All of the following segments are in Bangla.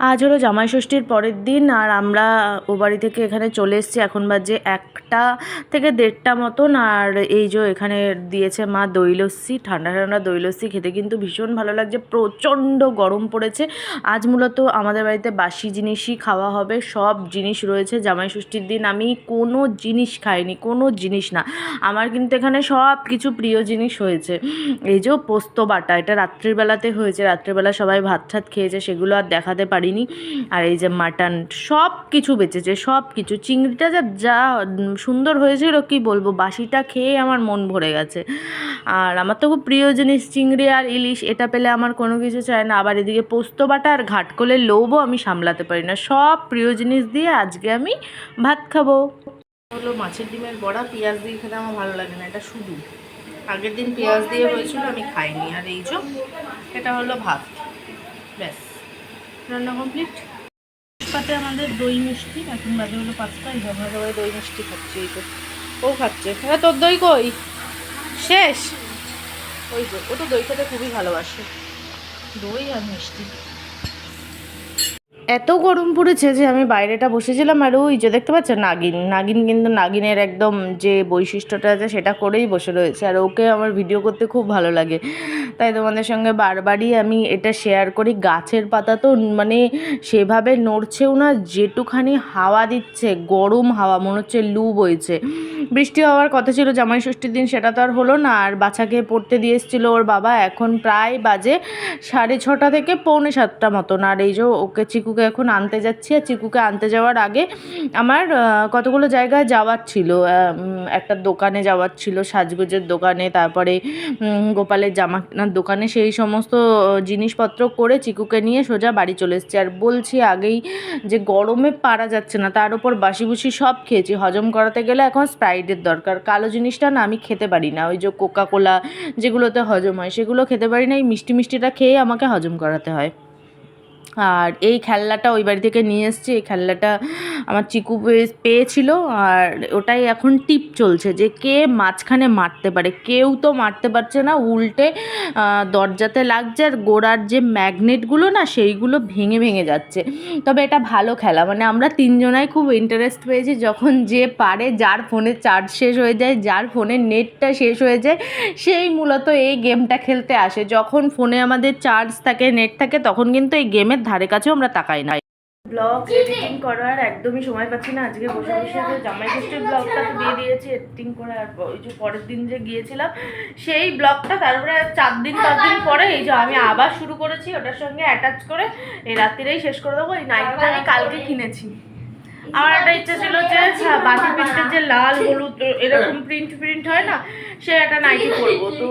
আজ হলো জামাই ষষ্ঠীর পরের দিন আর আমরা ও বাড়ি থেকে এখানে চলে এসেছি। এখন বাজে একটা থেকে দেড়টা মতন আর এই যে এখানে দিয়েছে মা দই লস্যি ঠান্ডা ঠান্ডা দই লস্যি খেতে কিন্তু ভীষণ ভালো লাগছে, প্রচণ্ড গরম পড়েছে। আজ মূলত আমাদের বাড়িতে বাসি জিনিসই খাওয়া হবে, সব জিনিস রয়েছে। জামাই ষষ্ঠীর দিন আমি কোনো জিনিস খাইনি, কোনো জিনিস না। আমার কিন্তু এখানে সব কিছু প্রিয় জিনিস হয়েছে। এই যে পোস্ত বাটা, এটা রাত্রিবেলাতে হয়েছে। রাত্রিবেলা সবাই ভাত ঠাত খেয়েছে, সেগুলো আর দেখাতে পারিনি আর এই যে মাটন সব কিছু বেঁচেছে সব কিছু চিংড়িটা যা যা সুন্দর হয়েছিল, কি বলব, বাসিটা খেয়ে আমার মন ভরে গেছে। আর আমার তো খুব প্রিয় জিনিস চিংড়ি আর ইলিশ, এটা পেলে আমার কোনো কিছু চায় না। আবার এদিকে পোস্ত বাটা আর ঘাটকলের লোভও আমি সামলাতে পারি না। সব প্রিয় জিনিস দিয়ে আজকে আমি ভাত খাব। হলো মাছের ডিমের বড়া, পেঁয়াজ দিয়ে খেতে আমার ভালো লাগে না, এটা শুধু। আগের দিন পেঁয়াজ দিয়ে হয়েছিল, আমি খাইনি। আর এই যে, এটা হলো ভাত। ব্যাস। রান্না কমপ্লিট পাতে আমাদের দই মিষ্টি, এখন বাজে হলো পাঁচটা, এই জমা সবাই দই মিষ্টি খাচ্ছে, এই তো। ও খাচ্ছে। হ্যাঁ তোর দই কই? শেষ? ওই তো ও তো দই খেতে খুবই ভালোবাসে। দই আর মিষ্টি। এত গরম পড়েছে যে আমি বাইরেটা বসেছিলাম আর ওই যে দেখতে পাচ্ছেন নাগিন। নাগিন কিন্তু নাগিনের একদম যে বৈশিষ্ট্যটা আছে সেটা করেই বসে রয়েছে আর ওকে আমার ভিডিও করতে খুব ভালো লাগে। তাই তোমাদের সঙ্গে বারবারই আমি এটা শেয়ার করি। গাছের পাতা তো মানে সেভাবে নড়ছেও না, যেটুখানি হাওয়া দিচ্ছে, গরম হাওয়া, মনে হচ্ছে লু বইছে। বৃষ্টি হওয়ার কথা ছিল, জামাই ষষ্ঠীর দিন সেটা তো আর হলো না। আর বাচ্চাকে পড়তে দিয়ে এসেছিল ওর বাবা, এখন প্রায় বাজে সাড়ে ছটা থেকে পৌনে সাতটা মতন। আর এই যে ওকে চিকুকে এখন আনতে যাচ্ছি, আর চিকুকে আনতে যাওয়ার আগে আমার কতগুলো জায়গায় যাওয়ার ছিল। একটা দোকানে যাওয়ার ছিল, সাজগোজের দোকানে, তারপরে গোপালের জামা কেনার দোকানে। সেই সমস্ত জিনিসপত্র করে চিকুকে নিয়ে সোজা বাড়ি চলে এসেছি। আর বলছি আগেই যে গরমে পারা যাচ্ছে না, তার উপর বাসি বুসি সব খেয়েছি। হজম করাতে গেলে এখন স্প্রাইটের দরকার। কালো জিনিসটা না আমি খেতে পারি না। ওই যে কোকা কোলা যেগুলোতে হজম হয়, সেগুলো খেতে পারি না। এই মিষ্টি মিষ্টিটা খেয়ে আমাকে হজম করাতে হয়। আর এই খেলনাটা ওই বাড়ি থেকে নিয়ে এসেছি। এই খেলনাটা আমার চিকু পেয়ে- পেয়েছিল আর ওটাই এখন টিপ চলছে যে কে মাঝখানে মারতে পারে। কেউ তো মারতে পারছে না, উল্টে দরজাতে লাগছে আর গোড়ার যে ম্যাগনেটগুলো না সেইগুলো ভেঙে ভেঙে যাচ্ছে। তবে এটা ভালো খেলা মানে আমরা তিনজনাই খুব ইন্টারেস্ট পেয়েছি যখন যে পারে, যার ফোনে চার্জ শেষ হয়ে যায়, যার ফোনের নেটটা শেষ হয়ে যায়, সেই মূলত এই গেমটা খেলতে আসে। যখন ফোনে আমাদের চার্জ থাকে নেট থাকে, তখন কিন্তু এই গেমের ধারে কাছেও আমরা তাকাই না ব্লগ এডিটিং করার একদমই সময় পাচ্ছি না। আজকে বসে বসে যে জামাই ষষ্ঠীর ব্লগটা তো দিয়ে দিয়েছি এডিটিং করার আর ওই যে পরের দিন যে গিয়েছিলাম সেই ব্লগটা তারপরে চার দিন পাঁচ দিন পরে এই যে আমি আবার শুরু করেছি ওটার সঙ্গে অ্যাটাচ করে এই রাত্রিরেই শেষ করে দেবো। এই নাইটটা আমি কালকে কিনেছি। আমার একটা ইচ্ছা ছিল যে হ্যাঁ, বাকি প্রিন্টের যে লাল হলুদ এরকম প্রিন্ট প্রিন্ট হয় না সে একটা নাইটি করব। তো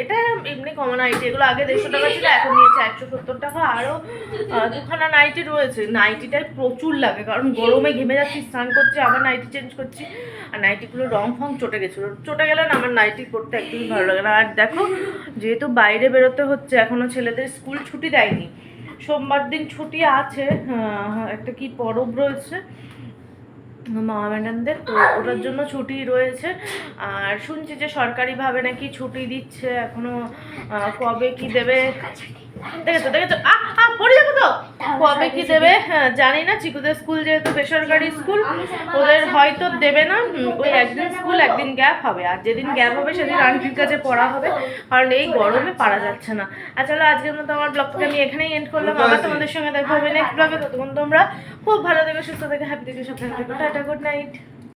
এটা এমনি কমন নাইটি এগুলো আগে দেড়শো টাকা ছিল এখন নিয়েছে একশো সত্তর টাকা। আরও দুখানা নাইটি রয়েছে। নাইটিটাই প্রচুর লাগে কারণ গরমে ঘেমে যাচ্ছি স্নান করছি আবার নাইটি চেঞ্জ করছি। আর নাইটিগুলো রং ফং চটে গেছিল। চটে গেলে না আমার নাইটি করতে একদমই ভালো লাগে না। আর দেখো যেহেতু বাইরে বেরোতে হচ্ছে এখনও ছেলেদের স্কুল ছুটি দেয়নি সোমবার দিন ছুটি আছে একটা কি পরব রয়েছে মামা ম্যাডামদের, তো ওটার জন্য ছুটি রয়েছে। আর শুনছি যে সরকারিভাবে নাকি ছুটি দিচ্ছে, এখনও কবে কি দেবে? দেখেছ দেখেছ? আহ আহ পড়ে যাব তো? কবে কি দেবে? হ্যাঁ, জানি না চিকুদের স্কুল যেহেতু বেসরকারি স্কুল ওদের হয়তো দেবে না ওই একদিন স্কুল একদিন গ্যাপ হবে আর যেদিন গ্যাপ হবে সেদিন আন্টির কাছে পড়া হবে কারণ এই গরমে পারা যাচ্ছে না। আর চলো আজকের মতো আমার ব্লগটাকে আমি এখানেই এন্ড করলাম। আবার তোমাদের সঙ্গে দেখা হবে নেক্সট ব্লগে ততক্ষণ তোমরা খুব ভালো থেকো সুস্থ থেকে হ্যাপি থেকে সব টাটা গুড নাইট